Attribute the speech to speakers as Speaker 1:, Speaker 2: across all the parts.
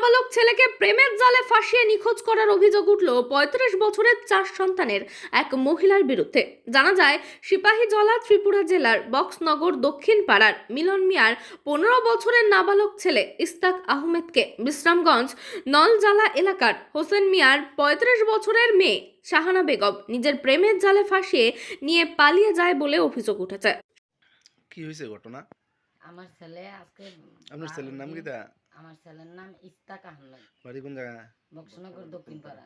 Speaker 1: নাবালক ছেলেকে প্রেমের জালে ফাঁসিয়ে নিখোঁজ করার অভিযোগ উঠল পঁয়ত্রিশ বছরের চার সন্তানের এক মহিলার বিরুদ্ধে। জানা যায় সিপাহীজলা ত্রিপুরা জেলার বক্সনগর দক্ষিণ পাড়ার মিলন মিয়ার পনেরো বছরের নাবালক ছেলে ইস্তাক আহমেদকে বিশ্রামগঞ্জ নলজালা এলাকার হোসেন মিয়ার পঁয়ত্রিশ বছরের মেয়ে শাহানা বেগম নিজের প্রেমের জালে ফাঁসিয়ে নিয়ে পালিয়ে যায় বলে অভিযোগ উঠেছে।
Speaker 2: কি হয়েছে ঘটনা?
Speaker 3: আমার ছেলে আজকে
Speaker 2: আপনার ছেলের নাম কি তা?
Speaker 3: আমার ছেলের নাম ইস্তাক আহমেদ।
Speaker 2: বাড়ি কোন জায়গা?
Speaker 3: বক্সনগর দক্ষিণ পাড়া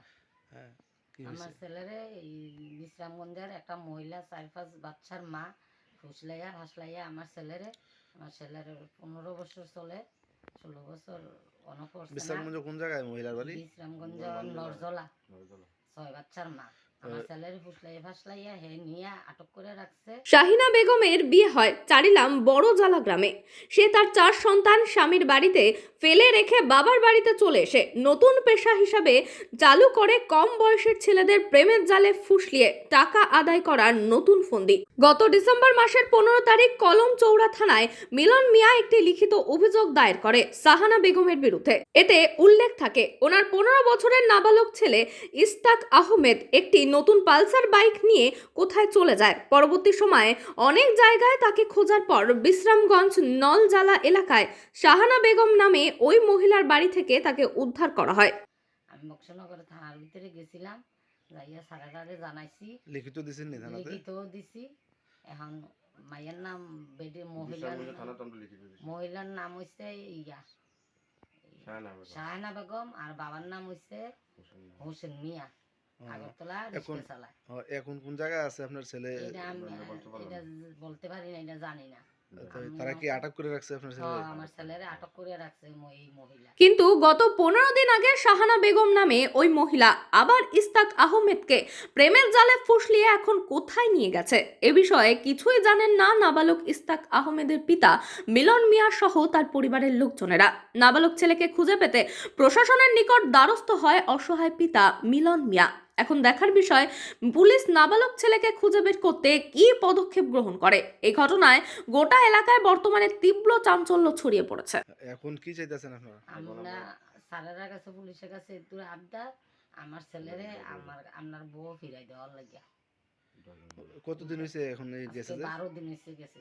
Speaker 2: হ্যাঁ
Speaker 3: আমার ছেলেরে এই বিশ্রামগঞ্জের একটা মহিলা চার পাঁচ বাচ্চার মা ফুসলাইয়া হাসলাইয়া আমার ছেলেরে আমার ছেলের পনেরো বছর চলে ষোলো বছর অনপর
Speaker 2: বিশ্রামগঞ্জ কোন জায়গায় মহিলার বাড়ি?
Speaker 3: বিশ্রামগঞ্জ নরজলা। ছয় বাচ্চার মা।
Speaker 1: শাহিনা বেগমের বিয়ে হয় চারিলাম বড় জালা গ্রামে। সে তার চার সন্তান স্বামীর বাড়িতে ফেলে রেখে বাবার বাড়িতে চলে এসে নতুন পেশা হিসাবে চালু করে কম বয়সের ছেলেদের প্রেমের জালে ফুসলিয়ে টাকা আদায় করার নতুন ফন্দি। গত ডিসেম্বর মাসের পনেরো তারিখ কলম চৌড়া থানায় মিলন মিয়া একটি লিখিত অভিযোগ দায়ের করে সাহানা বেগমের বিরুদ্ধে। এতে উল্লেখ থাকে, ওনার পনেরো বছরের নাবালক ছেলে ইস্তাক আহমেদ একটি নতুন পালসার বাইক নিয়ে কোথায় চলে যায়। পরবর্তী সময়ে অনেক জায়গায় তাকে খোঁজার পর বিশ্রামগঞ্জ নলজালা এলাকায় শাহানা বেগম নামে ওই মহিলার বাড়ি থেকে তাকে উদ্ধার করা হয়।
Speaker 3: আমি বক্সনগর থানার ভিতরে গেছিলাম যাইয়া সারাটারে জানাইছি।
Speaker 2: লিখিত দিছেন নি থানাতে?
Speaker 3: লিখিতও দিছি। এখন মায়ের নাম বেডি মহিলার মহিলার নাম হইছে ইয়া। শাহানা বেগম। আর বাবার নাম হইছে হোসেন মিয়া। আগরতলা
Speaker 2: এখন-
Speaker 3: চালায়
Speaker 2: এখন কোন জায়গায় আছে আপনার ছেলে?
Speaker 3: বলতে পারি না এটা জানি না।
Speaker 2: তারা কি আটক করে রাখছে আপনার
Speaker 3: আমার ছেলেরে আটক করে রাখছে এই মহিলা।
Speaker 1: কিন্তু গত পনেরো দিন আগে শাহানা বেগম নামে ওই মহিলা আবার ইস্তাক আহমেদকে প্রেমের জালে ফুসলিয়ে এখন কোথায় নিয়ে গেছে? এ বিষয়ে কিছুই জানেন না নাবালক ইস্তাক আহমেদের পিতা মিলন মিয়া সহ তার পরিবারের লোকজনেরা। নাবালক ছেলেকে খুঁজে পেতে প্রশাসনের নিকট দ্বারস্থ হয় অসহায় পিতা মিলন মিয়া। এখন দেখার বিষয় পুলিশ নাবালক ছেলেকে খুঁজে বের করতে কী পদক্ষেপ গ্রহণ করে? এই ঘটনায় গোটা এলাকায় বর্তমানে তীব্র চাঞ্চল্য ছড়িয়ে পড়েছে।
Speaker 2: এখন কি চাইতেছেন আপনারা?
Speaker 3: আমরা স্যারেরা কাছে পুলিশের কাছে একটু আবদার আমার ছেলেরে আমার আপনার বউ ফিরাই দেওয়ার লাগিয়া।
Speaker 2: কতদিন হয়েছে এখন এই গেছে
Speaker 3: আজকে
Speaker 2: যে?
Speaker 3: বারো দিন এসে গেছে